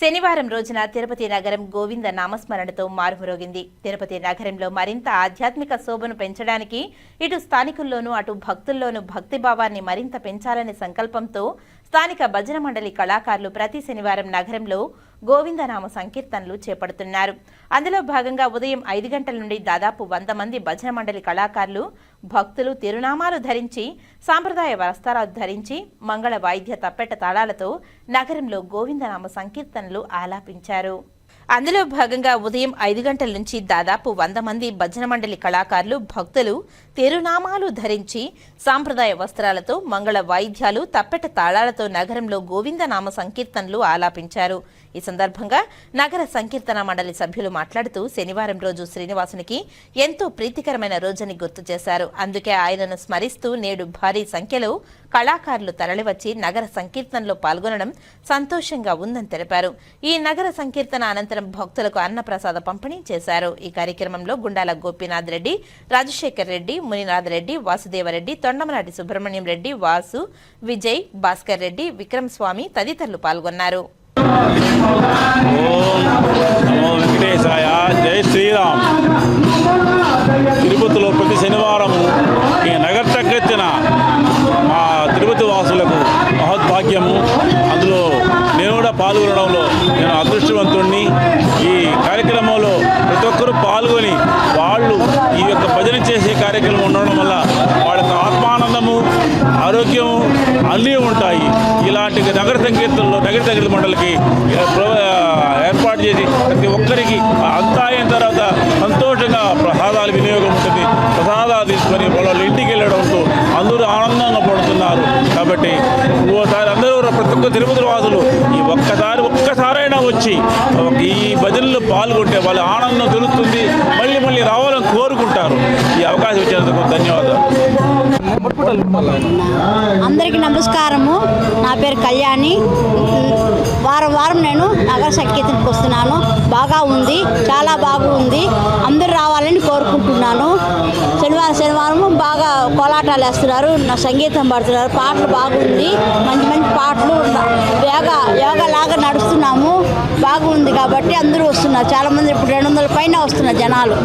శనివారం రోజున తిరుపతి నగరం గోవింద నామస్మరణతో మారుమరోగింది. తిరుపతి నగరంలో మరింత ఆధ్యాత్మిక శోభను పెంచడానికి ఇటు స్థానికుల్లోనూ అటు భక్తుల్లోనూ భక్తిభావాన్ని మరింత పెంచాలనే సంకల్పంతో స్థానిక భజన మండలి కళాకారులు ప్రతి శనివారం నగరంలో గోవిందనామ సంకీర్తనలు చేపడుతున్నారు. అందులో భాగంగా ఉదయం ఐదు గంటల నుండి దాదాపు వంద మంది భజన మండలి కళాకారులు భక్తులు తిరునామాలు ధరించి సాంప్రదాయ వస్త్రాలు ధరించి మంగళ వాయిద్య తప్పెట తాళాలతో నగరంలో గోవిందనామ సంకీర్తనలు ఆలాపించారు. అందులో భాగంగా ఉదయం ఐదు గంటల నుంచి దాదాపు వంద మంది భజన మండలి కళాకారులు భక్తులు తిరునామాలు ధరించి సాంప్రదాయ వస్త్రాలతో మంగళ వాయిద్యాలు తప్పెట తాళాలతో నగరంలో గోవిందనామ సంకీర్తనలు ఆలాపించారు. ఈ సందర్భంగా నగర సంకీర్తన మండలి సభ్యులు మాట్లాడుతూ శనివారం రోజు శ్రీనివాసునికి ఎంతో ప్రీతికరమైన రోజని గుర్తు చేశారు. అందుకే ఆయనను స్మరిస్తూ నేడు భారీ సంఖ్యలో కళాకారులు తరలివచ్చి నగర సంకీర్తనలో పాల్గొనడం సంతోషంగా ఉందని తెలిపారు. ఈ నగర సంకీర్తన అనంతరం భక్తులకు అన్నప్రసాద పంపిణీ చేశారు. ఈ కార్యక్రమంలో గుండాల గోపీనాథ్ రెడ్డి రాజశేఖర్ రెడ్డి మునినాథ్ రెడ్డి వాసుదేవరెడ్డి తొండమనాటి సుబ్రహ్మణ్యం రెడ్డి వాసు విజయ్ భాస్కర్ రెడ్డి విక్రమ్ స్వామి తదితరులు పాల్గొన్నారు. జై శ్రీరామ్. తిరుపతిలో ప్రతి శనివారం ఈ నగర చక్కెత్తిన మా తిరుపతి వాసులకు మహద్భాగ్యము. అందులో నేను కూడా పాల్గొనడంలో నేను అదృష్టవంతుణ్ణి. మళ్ళీ ఉంటాయి. ఇలాంటి నగర సంకీర్తనలో నగర సంగీత మండలికి ప్ర- ఏర్పాటు చేసి ప్రతి ఒక్కరికి అంతా అయిన తర్వాత సంతోషంగా ప్రసాదాలు వినియోగం ఉంటుంది. ప్రసాదాలు తీసుకొని వాళ్ళు ఇంటికి వెళ్ళడంతో అందరూ ఆనందంగా పడుతున్నారు. కాబట్టి ఓసారి అందరూ ప్రతి ఒక్క తిరుపతి వాసులు ఈ ఒక్కసారి ఒక్కసారైనా వచ్చి ఈ భజనలో పాల్గొంటే వాళ్ళ ఆనందం తెలుస్తుంది. మళ్ళీ మళ్ళీ రావాలని కోరుకుంటారు. ఈ అవకాశం ఇచ్చినందుకు ధన్యవాదాలు. అందరికీ నమస్కారము. నా పేరు కళ్యాణి. వారం వారం నేను నగర సంకీర్తనకు వస్తున్నాను. బాగా ఉంది చాలా బాగుంది. అందరూ రావాలని కోరుకుంటున్నాను. శనివారం శనివారం బాగా కోలాటాలు వేస్తున్నారు నా సంగీతం పాడుతున్నారు. పాటలు బాగుంది మంచి మంచి పాటలు యోగా యోగా లాగా నడుస్తున్నాము. బాగుంది కాబట్టి అందరూ వస్తున్నారు. చాలామంది ఇప్పుడు రెండు వందల పైన వస్తున్నారు జనాలు.